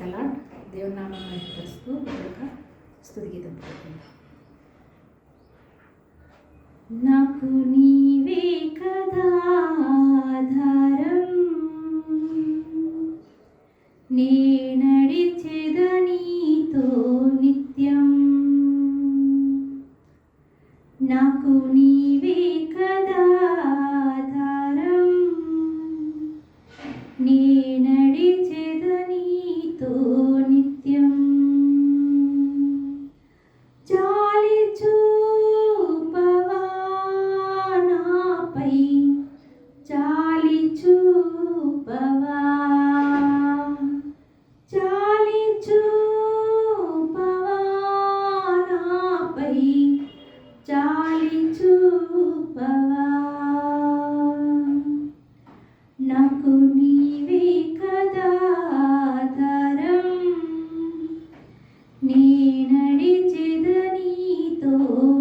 Salad దేవుని నామం మహిమపరుస్తూ ఒక స్థుతి గీతం పాడుకుందాం. నాకు నీవే కదా నీ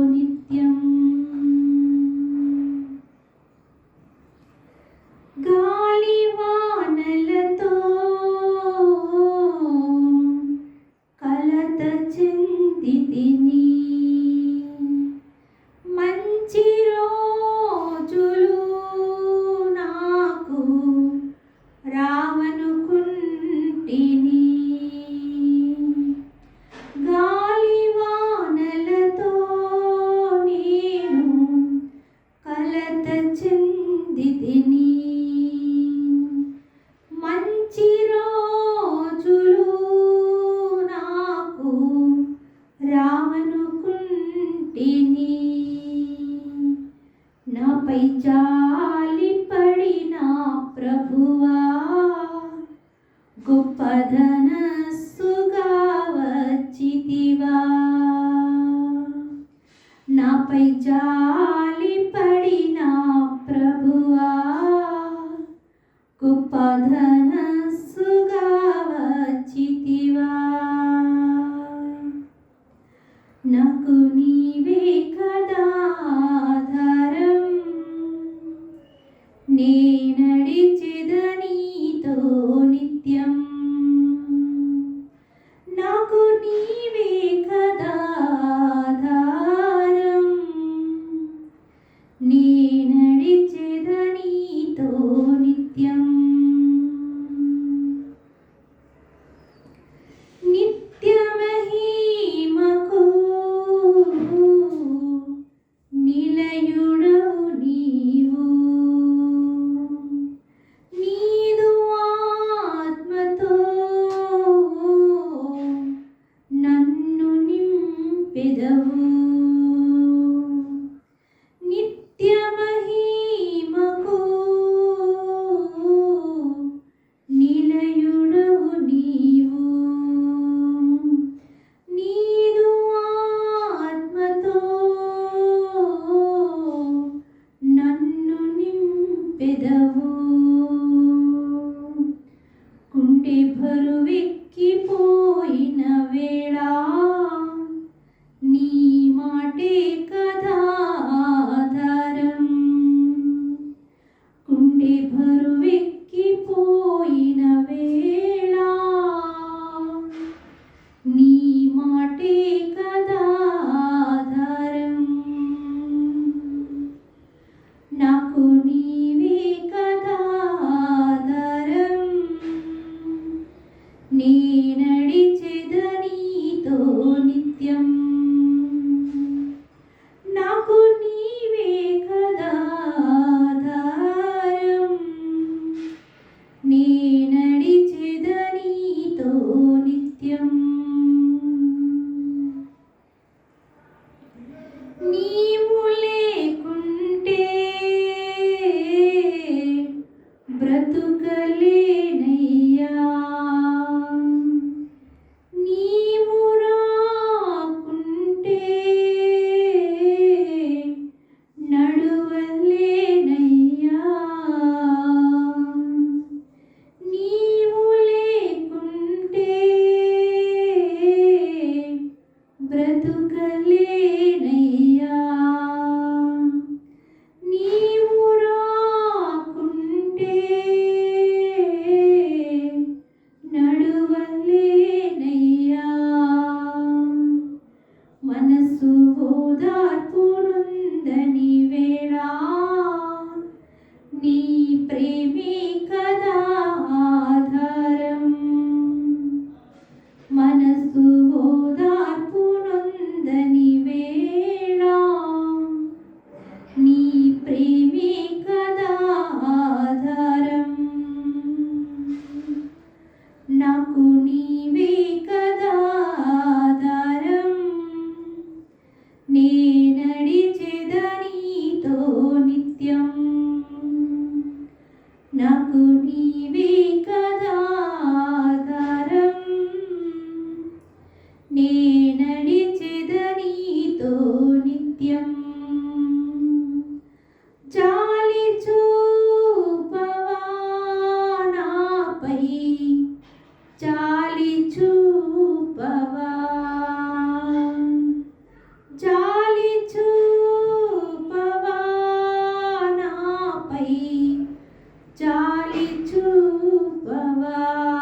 నిత్యం. గాలి కలత చెందితిని. మంచి రోజులు నాకు రావనుకుంటిని నాపై జాలి పడిన ప్రభువా గొప్పధనస్సుగా వచ్చితివా? నాపై జాలి పడిన ప్రభువా గొప్పధనస్సుగా వచ్చితివా? నాకు నీవే కదా పెదవు నిత్యం. నాకు నీవే కదాధారం నీ నడిచెద నిత్యం. జాలి చూపవా? జాలి చూపవా నాపై? జాలి చూపవా?